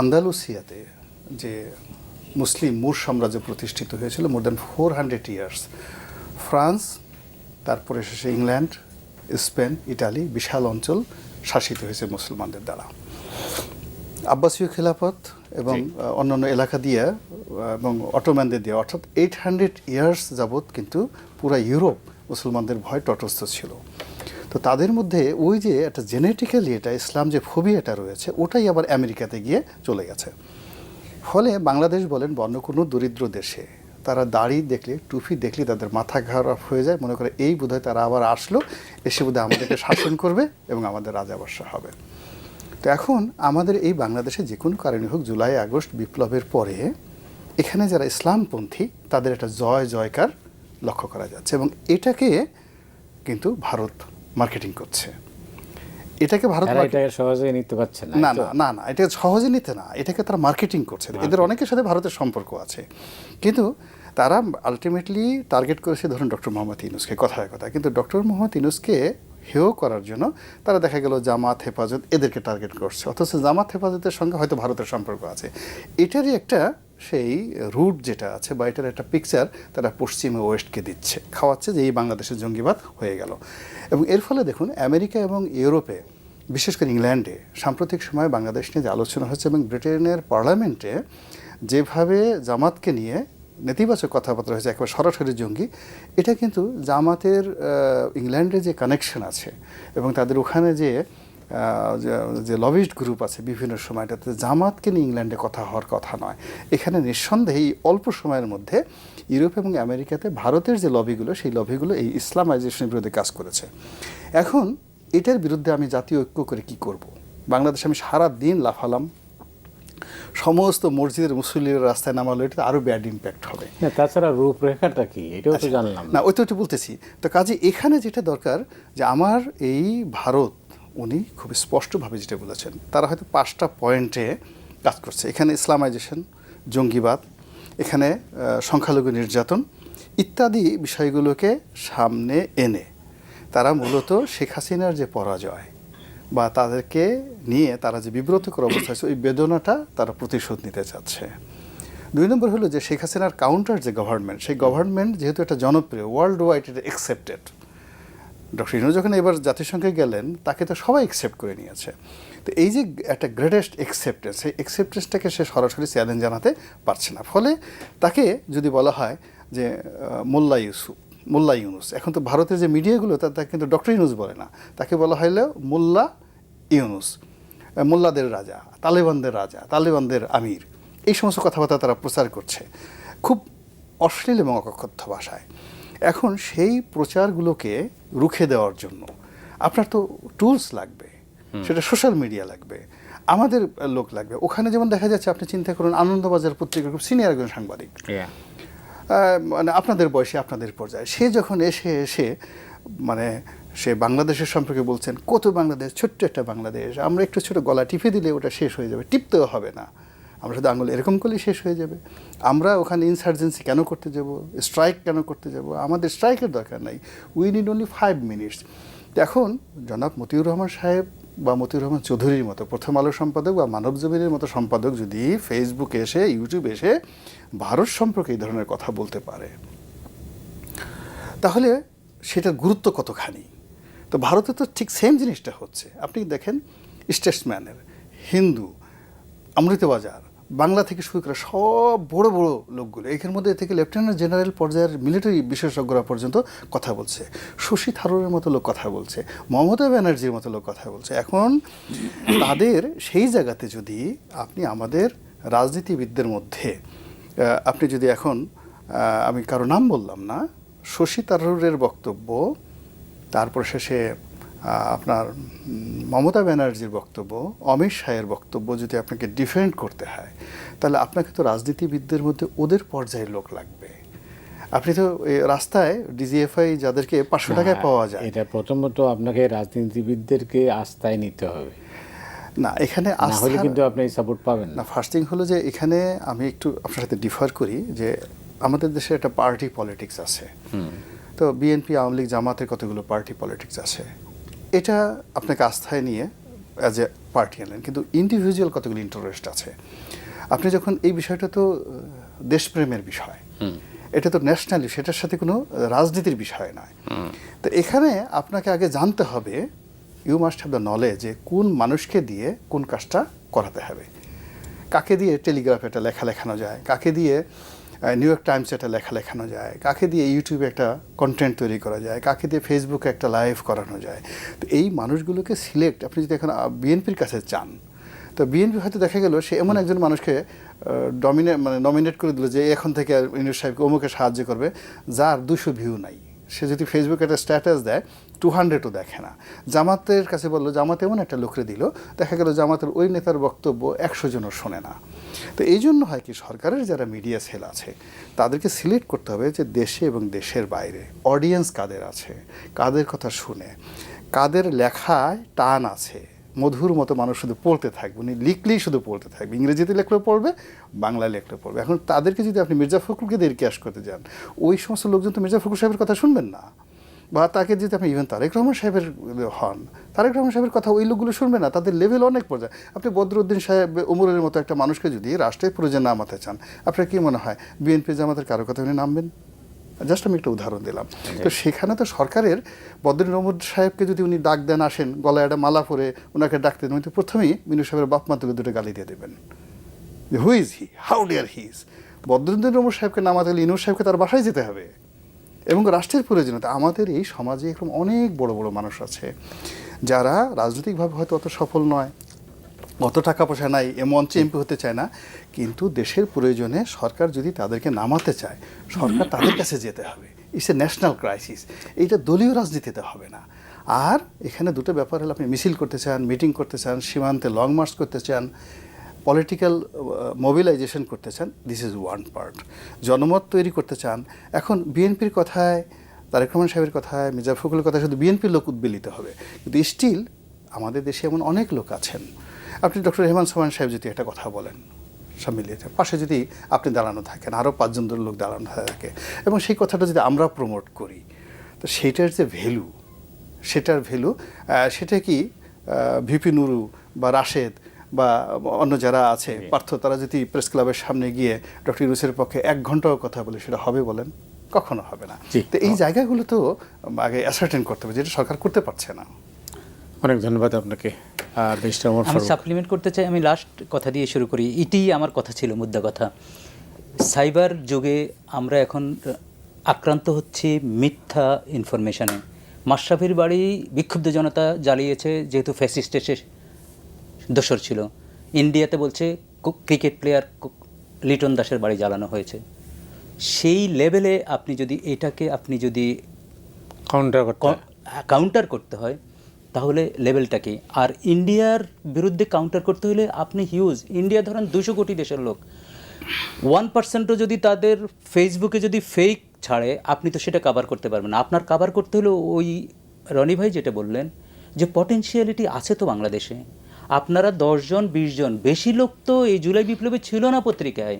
আন্দালুসিয়াতে যে মুসলিম মুর সাম্রাজ্য প্রতিষ্ঠিত হয়েছিল more than four hundred years France তারপরে শেষে ইংল্যান্ড স্পেন ইটালি বিশাল অঞ্চল শাসিত হয়েছে মুসলমানদের দ্বারা। আব্বাসীয় খেলাফত এবং অন্যান্য এলাকা দিয়ে এবং অটোম্যানদের দিয়ে অর্থাৎ এইট হান্ড্রেড ইয়ার্স যাবৎ কিন্তু পুরা ইউরোপ মুসলমানদের ভয় তটস্থ ছিল। তো তাদের মধ্যে ওই যে একটা জেনেটিক্যালি এটা ইসলাম যে ফোবিয়াটা রয়েছে, ওটাই আবার আমেরিকাতে গিয়ে চলে গেছে। ফলে বাংলাদেশ বলেন বা অন্য কোনো দরিদ্র দেশে, তারা দাড়ি দেখলে, টুপি দেখলে তাদের মাথা খারাপ হয়ে যায়। মনে করে এই বোধহয় তারা আবার আসলো, এসে বোধহয় আমাদেরকে শাসন করবে এবং আমাদের রাজা বর্ষা হবে। তো এখন আমাদের এই বাংলাদেশে যে কোনো কারণে হোক, জুলাই, আগস্ট বিপ্লবের পরে এখানে যারা ইসলামপন্থী, তাদের একটা জয়, জয়কার লক্ষ্য করা যাচ্ছে এবং এটাকে কিন্তু ভারত মার্কেটিং করছে। এটাকে ভারত সহজে নিতে পারছে না না না না এটাকে সহজে নিতে না এটাকে তারা মার্কেটিং করছে। এদের অনেকের সাথে ভারতের সম্পর্ক আছে। কিন্তু তারা আলটিমেটলি টার্গেট করেছে ধরুন ডক্টর মোহাম্মদ ইনুসকে কথায় কথা কিন্তু ডক্টর মোহাম্মদ ইউনুসকে হেয় করার জন্য তারা দেখা গেল জামাত হেফাজত এদেরকে টার্গেট করছে। অথচ জামাত হেফাজতের সঙ্গে হয়তো ভারতের সম্পর্ক আছে। এটারই একটা সেই রুট যেটা আছে বা এটার একটা পিকচার তারা পশ্চিমে ওয়েস্টকে দিচ্ছে। খাওয়াচ্ছে যে এই বাংলাদেশের জঙ্গিবাদ হয়ে গেল। এবং এর ফলে দেখুন, আমেরিকা এবং ইউরোপে, বিশেষ করে ইংল্যান্ডে, সাম্প্রতিক সময়ে বাংলাদেশ নিয়ে যে আলোচনা হচ্ছে এবং ব্রিটেনের পার্লামেন্টে যেভাবে জামাতকে নিয়ে নেতিবাচক কথাবার্তা হয়েছে, একেবারে সরাসরি জঙ্গি, এটা কিন্তু জামাতের ইংল্যান্ডে যে কানেকশন আছে এবং তাদের ওখানে যে যে- লবিস্ট গ্রুপ আছে বিভিন্ন সময়টাতে, জামাতকে নিয়ে ইংল্যান্ডে কথা হওয়ার কথা নয় এখানে নিঃসন্দেহে এই অল্প সময়ের মধ্যে ইউরোপ এবং আমেরিকাতে ভারতের যে লবিগুলো সেই লবিগুলো এই ইসলামাইজেশনের বিরুদ্ধে কাজ করেছে এখন এটার বিরুদ্ধে আমি জাতীয় ঐক্য করে কি করব। বাংলাদেশে আমি সারা দিন লাফালাম সমস্ত মসজিদের মুসল্লির রাস্তায় নামালো এটা আরও ব্যাড ইম্প্যাক্ট হবে। না, তাছাড়া রূপরেখাটা কি? এটাও তো জানলাম না। ওই তো একটু বলতেছি। তো কাজে এখানে যেটা দরকার যে আমার এই ভারত উনি খুব স্পষ্টভাবে যেটা বলেছেন তারা হয়তো পাঁচটা পয়েন্টে কাজ করছে। এখানে ইসলামাইজেশন জঙ্গিবাদ এখানে সংখ্যালঘু নির্যাতন ইত্যাদি বিষয়গুলোকে সামনে এনে তারা মূলত শেখ হাসিনার যে পরাজয় বা তাদেরকে নিয়ে তারা যে বিব্রতকর অবস্থা আছে ওই বেদনাটা তারা প্রতিশোধ নিতে চাচ্ছে। দুই নম্বর হলো যে শেখ হাসিনার কাউন্টার যে গভর্নমেন্ট সেই গভর্নমেন্ট যেহেতু একটা জনপ্রিয় ওয়ার্ল্ড ওয়াইড এটা অ্যাকসেপ্টেড ডক্টর ইনু যখন এবার জাতিসংঘে গেলেন, তাকে তো সবাই অ্যাকসেপ্ট করে নিয়েছে। তো এই যে একটা গ্রেটেস্ট অ্যাকসেপ্টেন্স সেই অ্যাকসেপ্টেন্সটাকে সে সরাসরি চ্যালেঞ্জ জানাতে পারছে না। ফলে তাকে যদি বলা হয় যে মোল্লা ইউসুফ মোল্লা ইউনুস। এখন তো ভারতের যে মিডিয়াগুলো তা তাকে কিন্তু ডক্টর ইউনুস বলে না। তাকে বলা হইল মোল্লা ইউনুস মোল্লাদের রাজা তালেবানদের রাজা তালেবানদের আমির। এই সমস্ত কথাবার্তা তারা প্রচার করছে খুব অশ্লীল এবং অকথ্য ভাষায়। এখন সেই প্রচারগুলোকে রুখে দেওয়ার জন্য আপনার তো টুলস লাগবে সেটা সোশ্যাল মিডিয়া লাগবে আমাদের লোক লাগবে। ওখানে যেমন দেখা যাচ্ছে আপনি চিন্তা করুন আনন্দবাজার পত্রিকার খুব সিনিয়র একজন সাংবাদিক। মানে আপনাদের বয়সে আপনাদের পর্যায়ে, সে যখন এসে এসে মানে সে বাংলাদেশের সম্পর্কে বলছেন, কত বাংলাদেশ, ছোট্ট একটা বাংলাদেশ, আমরা একটু ছোট গলা টিপে দিলে ওটা শেষ হয়ে যাবে। টিপতেও হবে না। আমরা শুধু আঙুল এরকম করলেই শেষ হয়ে যাবে। আমরা ওখানে ইনসার্জেন্সি কেন করতে যাব? স্ট্রাইক কেন করতে যাব? আমাদের স্ট্রাইকের দরকার নাই। We need only five minutes এখন জনাব মতিউর রহমান সাহেব বা মতিউর রহমান চৌধুরীর মতো প্রথম আলো সম্পাদক বা মানব জমিনের মতো সম্পাদক যদি ফেসবুকে এসে ইউটিউবে এসে ভারত সম্পর্কে এই ধরনের কথা বলতে পারে, তাহলে সেটার গুরুত্ব কতখানি? তো ভারতে তো ঠিক সেম জিনিসটা হচ্ছে। আপনি দেখেন স্টেটসম্যানের হিন্দু, অমৃতবাজার বাংলা থেকে শুরু করে সব বড় বড় লোকগুলো এখানের মধ্যে থেকে লেফটেন্যান্ট জেনারেল পর্যায়ের মিলিটারি বিশেষজ্ঞরা পর্যন্ত কথা বলছে। শশী থারুরের মতো লোক কথা বলছে, মমতা ব্যানার্জির মতো লোক কথা বলছে। এখন তাদের সেই জায়গাতে যদি আপনি আমাদের রাজনীতিবিদদের মধ্যে আপনি যদি এখন আমি কারও নাম বললাম না, শশী থারুরের বক্তব্য, তারপর শেষে আপনার মমতা ব্যানার্জির বক্তব্য অমিত শাহের বক্তব্য যদি আপনাকে ডিফেন্ড করতে হয় তাহলে আপনাকে তো রাজনীতিবিদদের মধ্যে ওদের পর্যায়ের লোক লাগবে। আপনি তো রাস্তায় ডিজিএফআই যাদেরকে পাঁচশো টাকায় পাওয়া যায়। এটা প্রথমত আপনাকে রাজনীতিবিদদেরকে আস্থায় নিতে হবে। না এখানে আস্থার- কিন্তু আপনি সাপোর্ট পাবেন না। ফার্স্ট থিং হলো যে এখানে আমি একটু আপনার সাথে ডিফার করি যে আমাদের দেশে একটা পার্টি পলিটিক্স আছে। তো বিএনপি আওয়ামী লীগ জামাতের কতগুলো পার্টি পলিটিক্স আছে? এটা আপনাকে আস্থায় নিয়ে অ্যাজ এ পার্টি আনলেন কিন্তু ইন্ডিভিজুয়াল কতগুলো ইন্টারেস্ট আছে? আপনি যখন এই বিষয়টা তো দেশপ্রেমের বিষয় এটা তো ন্যাশনালি সেটার সাথে কোনো রাজনীতির বিষয় নয়। তো এখানে আপনাকে আগে জানতে হবে you must have the knowledge যে কোন মানুষকে দিয়ে কোন কাজটা করাতে হবে। কাকে দিয়ে টেলিগ্রাফে একটা লেখা লেখানো যায়? কাকে দিয়ে নিউ ইয়র্ক টাইমসে একটা লেখা লেখানো যায়। কাকে দিয়ে ইউটিউবে একটা কন্টেন্ট তৈরি করা যায়? কাকে দিয়ে ফেসবুকে একটা লাইভ করানো যায়? তো এই মানুষগুলোকে সিলেক্ট আপনি যদি এখন বিএনপির কাছে চান তো বিএনপি হয়তো দেখা গেল সে এমন একজন মানুষকে ডমিনেট মানে নমিনেট করে দিল যে এখন থেকে ইউনুস সাহেবকে অমুকে সাহায্য করবে যার দুশো ভিউ নাই। সে যদি ফেসবুকে একটা স্ট্যাটাস দেয় টু হান্ড্রেডও দেখে না। জামাতের কাছে বলল, জামাত এমন একটা লোকরে দিল। দেখা গেল জামাতের ওই নেতার বক্তব্য একশো জনও শোনে না। তো এই জন্য হয় কি, সরকারের যারা মিডিয়া সেল আছে, তাদেরকে সিলেক্ট করতে হবে যে দেশে এবং দেশের বাইরে। অডিয়েন্স কাদের আছে? কাদের কথা শুনে? কাদের লেখায় টান আছে? মধুর মতো মানুষ শুধু পড়তে থাকবে। উনি লিখলেই শুধু পড়তে থাকবে। ইংরেজিতে লেখলেও পড়বে, বাংলায় লেখলেও পড়বে। এখন তাদেরকে যদি আপনি মির্জা ফখরুলকে দিয়ে ক্যাশ করতে যান, ওই সমস্ত লোকজন তো মির্জা ফখরুল সাহেবের কথা শুনবেন না। বা তাকে যদি আপনি ইভেন তারেক রহমান সাহেবের হন, তারেক রহমান সাহেবের কথা ওই লোকগুলো শুনবে না, তাদের লেভেল অনেক পর্যায়ে আপনি বদরুদ্দিন সাহেব উমরের মতো একটা মানুষকে যদি রাষ্ট্রের প্রয়োজন নামাতে চান, আপনার কী মনে হয়, বিএনপি জামাতের কারও কথা উনি নামবেন? জাস্ট আমি একটা উদাহরণ দিলাম। তো সেখানে তো সরকারের বদরুল রহমদ সাহেবকে যদি উনি ডাক দেন আসেন গলায় একটা মালা পরে ওনাকে ডাকতেন উনি তো প্রথমেই মিনু সাহেবের বাপ মা দুটো গালি দিয়ে দেবেন। যে who is he how dear he is Badruddin Rahmad সাহেবকে নামাতে হলে ইনুর সাহেবকে তার বাসায় যেতে হবে। এবং রাষ্ট্রের প্রয়োজনীয়তা আমাদের এই সমাজে এরকম অনেক বড় বড় মানুষ আছে যারা রাজনৈতিকভাবে হয়তো অত সফল নয় অত টাকা পয়সা নাই এ মঞ্চে এমপি হতে চায় না। কিন্তু দেশের প্রয়োজনে সরকার যদি তাদেরকে নামাতে চায় সরকার তাদের কাছে যেতে হবে। ইটস এ ন্যাশনাল ক্রাইসিস এইটা দলীয় রাজনীতিতে হবে না। আর এখানে দুটো ব্যাপার হলো আপনি মিছিল করতে চান মিটিং করতে চান সীমান্তে লং মার্চ করতে চান পলিটিক্যাল মোবিলাইজেশন করতে চান দিস ইজ ওয়ান পার্ট জনমত তৈরি করতে চান। এখন বিএনপির কথায় তারেক রহমান সাহেবের কথায় মির্জা ফখরুলের কথায় শুধু বিএনপির লোক উদ্বেলিত হবে। কিন্তু স্টিল আমাদের দেশে এমন অনেক লোক আছেন। আপনি ডক্টর রেহমান সোমান সাহেব যদি একটা কথা বলেন সব মিলিয়ে পাশে যদি আপনি দাঁড়ানো থাকেন আরও পাঁচজন লোক দাঁড়ানো থাকে এবং সেই কথাটা যদি আমরা প্রমোট করি তো সেইটার যে ভ্যালু সেটার ভ্যালু সেটা কি ভিপি নুরু বা রাশেদ বা অন্য যারা আছে পার্থ তারা যদি প্রেস ক্লাবের সামনে গিয়ে ডক্টর ইউনুসের পক্ষে এক ঘন্টাও কথা বলে সেটা হবে বলেন? কখনো হবে না। তো এই জায়গাগুলো তো আগে অ্যাসার্টেন করতে হবে যেটা সরকার করতে পারছে না। অনেক ধন্যবাদ আপনাকে। আর মিস্টার ওমর আমি সাপ্লিমেন্ট করতে চাই আমি লাস্ট কথা দিয়ে শুরু করি। এটিই আমার কথা ছিল মুদ্রা কথা। সাইবার যুগে আমরা এখন আক্রান্ত হচ্ছি মিথ্যা ইনফরমেশনে মাশরাফির বাড়ি বিক্ষুব্ধ জনতা জ্বালিয়েছে যেহেতু ফ্যাসিস্টের সে দোসর ছিল। ইন্ডিয়াতে বলছে ক্রিকেট প্লেয়ার লিটন দাসের বাড়ি জ্বালানো হয়েছে। সেই লেভেলে আপনি যদি এটাকে আপনি যদি কাউন্টার কাউন্টার করতে হয় তাহলে লেভেলটা কি? আর ইন্ডিয়ার বিরুদ্ধে কাউন্টার করতে হলে আপনি হিউজ ইন্ডিয়া ধরেন দুশো কোটি দেশের লোক। ওয়ান পার্সেন্টও যদি তাদের ফেসবুকে যদি ফেক ছাড়ে, আপনি তো সেটা কাভার করতে পারবেন আপনার কাভার করতে হলে ওই রনি ভাই যেটা বললেন, যে পটেনশিয়ালিটি আছে তো বাংলাদেশে। আপনারা দশজন বিশ জন বেশি লোক তো এই জুলাই বিপ্লবে ছিল না পত্রিকায়।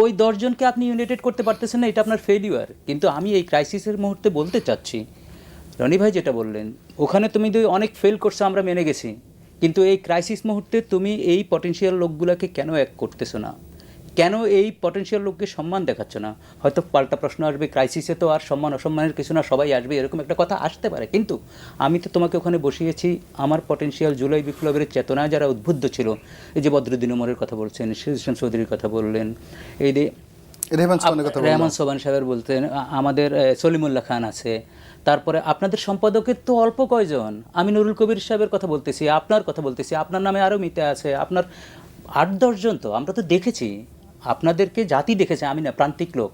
ওই দশজনকে আপনি ইউনাইটেড করতে পারতেছেন না, এটা আপনার ফেলিওর কিন্তু আমি এই ক্রাইসিসের মুহূর্তে বলতে চাচ্ছি রনি ভাই যেটা বললেন ওখানে তুমি তো অনেক ফেল করছ আমরা মেনে গেছি। কিন্তু এই ক্রাইসিস মুহূর্তে তুমি এই পটেনশিয়াল লোকগুলোকে কেন এক করতেছো না? কেন এই পটেনশিয়াল লোককে সম্মান দেখাচ্ছ না? হয়তো পাল্টা প্রশ্ন আসবে ক্রাইসিসে তো আর সম্মান অসম্মানের কিছু না সবাই আসবে এরকম একটা কথা আসতে পারে। কিন্তু আমি তো তোমাকে ওখানে বসিয়েছি আমার পটেনশিয়াল জুলাই বিপ্লবের চেতনায় যারা উদ্বুদ্ধ ছিল এই যে বদরুদ্দিন উমরের কথা বলছেন শিরিষান চৌধুরীর কথা বললেন এই যে রেহমান সোবান সাহেবের বলতেন আমাদের সলিমুল্লাহ খান আছে তারপরে আপনাদের সম্পাদকের তো অল্প কয়জন। আমি নুরুল কবির সাহেবের কথা বলতেছি, আপনার কথা বলতেছি, আপনার নামে আরও মিতে আছে, আপনার আট দশজন তো, আমরা তো দেখেছি। আপনাদেরকে জাতি দেখেছে, আমি না, প্রান্তিক লোক।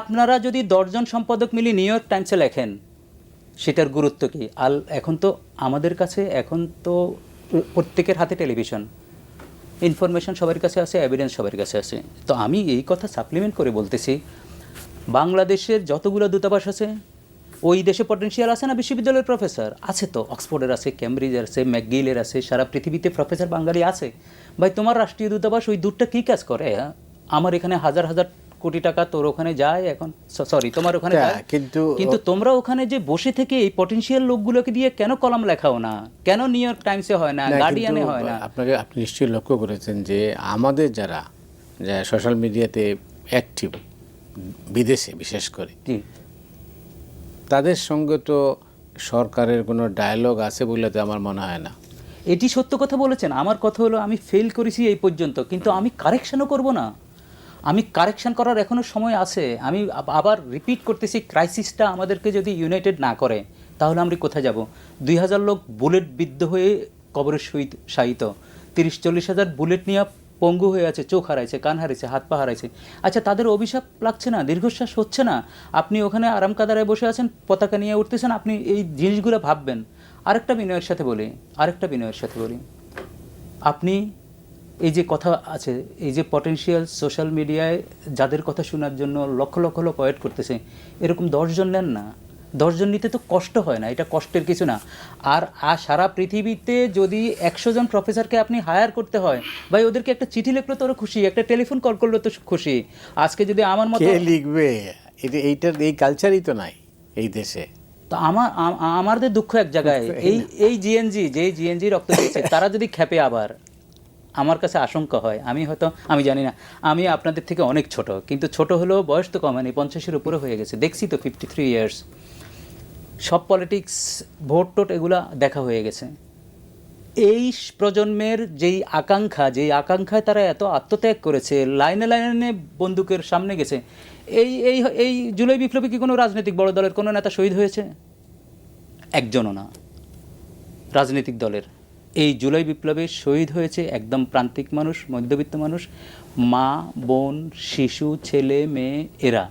আপনারা যদি দশজন সম্পাদক মিলে নিউ ইয়র্ক টাইমসে লেখেন, সেটার গুরুত্ব কি? আল, এখন তো আমাদের কাছে, এখন তো প্রত্যেকের হাতে টেলিভিশন। ইনফরমেশন সবার কাছে আছে এভিডেন্স সবার কাছে আছে। তো আমি এই কথা সাপ্লিমেন্ট করে বলতেছি, বাংলাদেশের যতগুলো দূতাবাস আছে ওই দেশে পটেনশিয়াল আছে না বিশ্ববিদ্যালয়ের প্রফেসর আছে তো। অক্সফোর্ডের আছে ক্যামব্রিজের আছে ম্যাকগিলের আছে সারা পৃথিবীতে প্রফেসর বাঙালি আছে। ভাই তোমার রাষ্ট্রীয় দূতাবাস ওই দূরটা কী কাজ করে হ্যাঁ? আমার এখানে হাজার হাজার কোটি টাকা তোর ওখানে যায় এখন। সরি তোমার ওখানে যায়? কিন্তু- কিন্তু তোমরা ওখানে যে বসে থেকে এই পটেনশিয়াল লোকগুলোকে দিয়ে কেন কলাম লেখাও না? কেন নিউ ইয়র্ক টাইমসে হয় না? গার্ডিয়ানে হয় না? আপনাকে আপনি নিশ্চয়ই লক্ষ্য করেছেন যে আমাদের যারা সোশ্যাল মিডিয়াতে অ্যাক্টিভ বিদেশে বিশেষ করে তাদের সঙ্গে তো সরকারের কোনো ডায়ালগ আছে বলে তো আমার মনে হয় না। এটি সত্য কথা বলেছেন। আমার কথা হলো, আমি ফেল করেছি এই পর্যন্ত, কিন্তু আমি কারেকশনও করব না। আমি কারেকশান করার এখনও সময় আছে। আমি আবার রিপিট করতেছি ক্রাইসিসটা আমাদেরকে যদি ইউনাইটেড না করে, তাহলে আমরা কোথায় যাব? দুই হাজার লোক বুলেট বিদ্ধ হয়ে কবরে শহীদ শায়িত। তিরিশ চল্লিশ হাজার বুলেট নিয়ে পঙ্গু হয়ে আছে, চোখ হারাইছে, কান হারাইছে, হাত পা হারাইছে। আচ্ছা তাদের অভিশাপ লাগছে না? দীর্ঘশ্বাস হচ্ছে না? আপনি ওখানে আরাম কাদারায় বসে আছেন, পতাকা নিয়ে উঠতেছেন, আপনি এই জিনিসগুলো ভাববেন। আরেকটা বিনয়ের সাথে বলি, আরেকটা বিনয়ের সাথে বলি। আপনি এই যে কথা আছে, এই যে পটেনশিয়াল সোশ্যাল মিডিয়ায় যাদের কথা শোনার জন্য লক্ষ লক্ষ লোক ওয়েট করতেছে, এরকম দশজন নেন না। দশজন নিতে তো কষ্ট হয় না এটা কষ্টের কিছু না। আর আর সারা পৃথিবীতে যদি একশো জন প্রফেসরকে আপনি হায়ার করতে হয় ভাই ওদেরকে একটা চিঠি লিখলে তো ওরা খুশি একটা টেলিফোন কল করলে তো খুশি। আজকে যদি আমার মতো লিখবে? এইটার এই কালচারই তো নাই এই দেশে। তো আমার আমাদের দুঃখ এক জায়গায় এই এই জিএনজি যে জিএনজি রক্ত দিয়েছে তারা যদি খেপে আবার আমার কাছে আশঙ্কা হয় আমি হয়তো আমি জানি না আমি আপনাদের থেকে অনেক ছোট কিন্তু ছোট হলেও বয়স তো কমেনি পঞ্চাশের উপরে হয়ে গেছে দেখছি তো ফিফটি থ্রি ইয়ার্স সব পলিটিক্স ভোট টোট এগুলা দেখা হয়ে গেছে। এই প্রজন্মের যেই আকাঙ্ক্ষা, যেই আকাঙ্ক্ষায় তারা এত আত্মত্যাগ করেছে, লাইনে লাইনে বন্দুকের সামনে গেছে, এই এই এই জুলাই বিপ্লবী কি কোনো রাজনৈতিক বড় দলের কোনো নেতা শহীদ হয়েছে? একজনও না। রাজনৈতিক দলের। এই জুলাই বিপ্লবে শহীদ হয়েছে একদম প্রান্তিক মানুষ, মধ্যবিত্ত মানুষ, মা, বোন, শিশু, ছেলে, মেয়ে, এরা।